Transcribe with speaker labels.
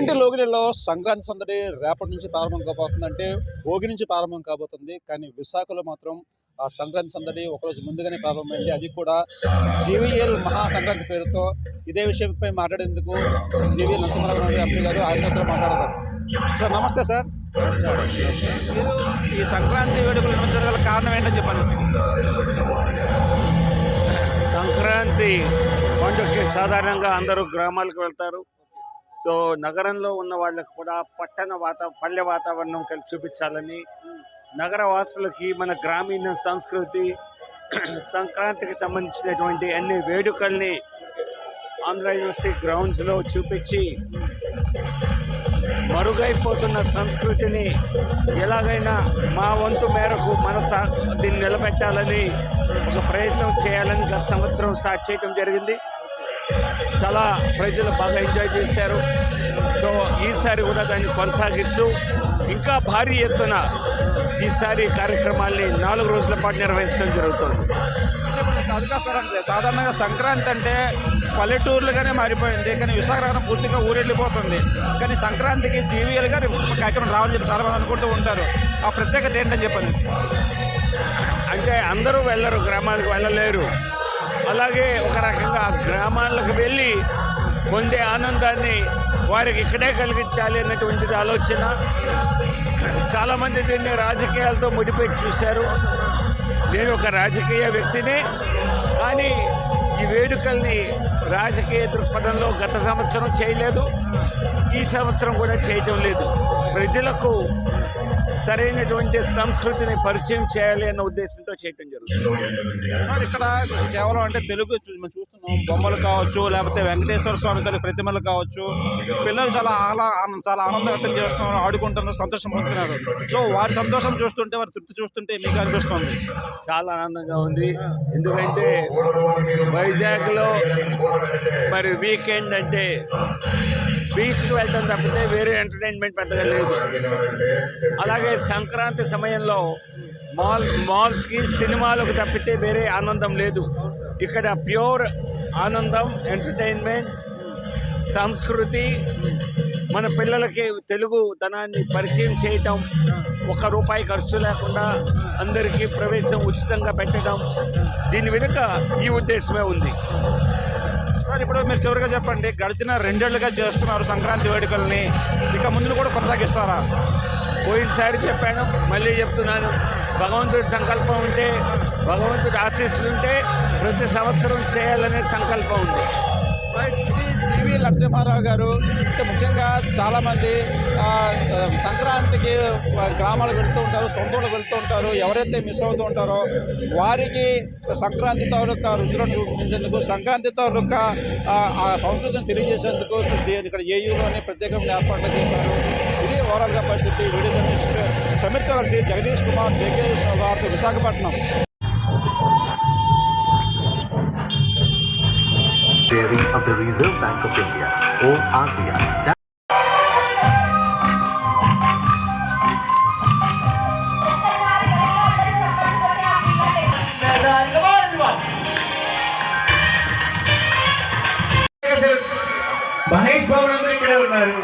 Speaker 1: తెలుగింటి లోగిలిలో సంక్రాంతి సందడి రేపటి నుంచి ప్రారంభం కాబోతుందంటే భోగి నుంచి ప్రారంభం కాబోతుంది. కానీ విశాఖలో మాత్రం ఆ సంక్రాంతి సందడి ఒకరోజు ముందుగానే ప్రారంభమైంది. అది కూడా జీవీఎల్ మహా సంక్రాంతి పేరుతో ఇదే విషయంపై మాట్లాడేందుకు జీవీఎల్ నరసింహారావు ఎంపీ గారు ఆయన అసలు మాట్లాడతారు. సార్ నమస్తే సార్. మీరు ఈ సంక్రాంతి వేడుకలు నిర్వహించడం గల కారణం ఏంటని చెప్పండి.
Speaker 2: సంక్రాంతి పండుగకి సాధారణంగా అందరూ గ్రామాలకు వెళ్తారు. సో నగరంలో ఉన్న వాళ్ళకు కూడా పట్టణ వాత పల్లె వాతావరణం కలిసి చూపించాలని నగర వాసులకి మన గ్రామీణ సంస్కృతి సంక్రాంతికి సంబంధించినటువంటి అన్ని వేడుకల్ని ఆంధ్ర యూనివర్సిటీ గ్రౌండ్స్లో చూపించి మరుగైపోతున్న సంస్కృతిని ఎలాగైనా మా వంతు మేరకు మన దీన్ని నిలబెట్టాలని ఒక ప్రయత్నం చేయాలని గత సంవత్సరం స్టార్ట్ చేయడం జరిగింది. చాలా ప్రజలు బాగా ఎంజాయ్ చేశారు. సో ఈసారి కూడా దాన్ని కొనసాగిస్తూ ఇంకా భారీ ఎత్తున ఈసారి కార్యక్రమాల్ని నాలుగు రోజుల పాటు నిర్వహించడం జరుగుతుంది.
Speaker 1: అది కాదు సార్ అంటే సాధారణంగా సంక్రాంతి అంటే పల్లెటూర్లుగానే మారిపోయింది. కానీ విశాఖపట్నం పూర్తిగా ఊరెళ్ళిపోతుంది. కానీ సంక్రాంతికి జీవీఎల్ గారు కార్యక్రమం రావాలని చెప్పి చాలా మంది అనుకుంటూ ఉంటారు. ఆ ప్రత్యేకత ఏంటని చెప్పండి?
Speaker 2: అంటే అందరూ వెళ్ళరు గ్రామాలకు వెళ్ళలేరు. అలాగే ఒక రకంగా గ్రామాలకు వెళ్ళి పొందే ఆనందాన్ని వారికి ఇక్కడే కలిగించాలి అన్నటువంటిది ఆలోచన. చాలామంది దీన్ని రాజకీయాలతో ముడిపెట్టి చూశారు. నేను ఒక రాజకీయ వ్యక్తినే కానీ ఈ వేడుకల్ని రాజకీయ దృక్పథంలో గత సంవత్సరం చేయలేదు. ఈ సంవత్సరం కూడా చేయటం లేదు. ప్రజలకు సరైనటువంటి సంస్కృతిని పరిచయం చేయాలి అన్న ఉద్దేశంతో చేయటం జరుగుతుంది.
Speaker 1: సార్ ఇక్కడ కేవలం అంటే తెలుగు మనం చూస్తున్నాం బొమ్మలు కావచ్చు లేకపోతే వెంకటేశ్వర స్వామి తల్లి ప్రతిమలు కావచ్చు. పిల్లలు చాలా ఆహ్లా చాలా ఆనందం వ్యక్తం చేస్తున్నారు ఆడుకుంటున్నారు సంతోషం పొందుతున్నారు. సో వారి సంతోషం చూస్తుంటే వారి తృప్తి చూస్తుంటే మీకు అనిపిస్తుంది?
Speaker 2: చాలా ఆనందంగా ఉంది. ఎందుకంటే వైజాగ్లో మరి వీకెండ్ అంటే బీచ్కి వెళ్తాం తప్పితే వేరే ఎంటర్టైన్మెంట్ పెద్దగా లేదు. అలాగే సంక్రాంతి సమయంలో మాల్ మాల్స్కి సినిమాలకు తప్పితే వేరే ఆనందం లేదు. ఇక్కడ ప్యూర్ ఆనందం ఎంటర్టైన్మెంట్ సంస్కృతి మన పిల్లలకి తెలుగు ధనాన్ని పరిచయం చేయటం ఒక రూపాయి ఖర్చు లేకుండా అందరికీ ప్రవేశం ఉచితంగా పెట్టడం దీని వెనుక ఈ ఉద్దేశమే ఉంది.
Speaker 1: సార్ ఇప్పుడు మీరు చివరిగా చెప్పండి గడిచిన రెండేళ్ళుగా చేస్తున్నారు సంక్రాంతి వేడుకల్ని. ఇక ముందు కూడా కొనసాగిస్తారా?
Speaker 2: పోయినసారి చెప్పాను మళ్ళీ చెప్తున్నాను. భగవంతుడి సంకల్పం ఉంటే భగవంతుడి ఆశీస్సులు ఉంటే ప్రతి సంవత్సరం చేయాలనే సంకల్పం ఉంది.
Speaker 1: రైట్ ఇది జీవి నరసింహారావు గారు. అంటే ముఖ్యంగా చాలామంది సంక్రాంతికి గ్రామాలు గ్రామాలకు ఉంటారు సొంత వెళుతూ ఉంటారు ఎవరైతే మిస్ అవుతూ ఉంటారో వారికి సంక్రాంతి తాలూకా రుచులను చూపించేందుకు సంక్రాంతి తాలూకా ఆ, ఆ సంస్కృతిని తెలియజేసేందుకు ఇక్కడ ఏయూలోనే ప్రత్యేకమైన ఏర్పాట్లు చేశారు. ఇది ఓవరాల్గా పరిస్థితి. వీడియో జర్నలిస్ట్ సమీర్తో కలిసి జగదీష్ కుమార్ జేకే వార్త Visakhapatnam.
Speaker 3: Dairy of the Reserve Bank of India or RBI. That
Speaker 4: Mahesh Babu అందరూ ఇక్కడే ఉన్నారు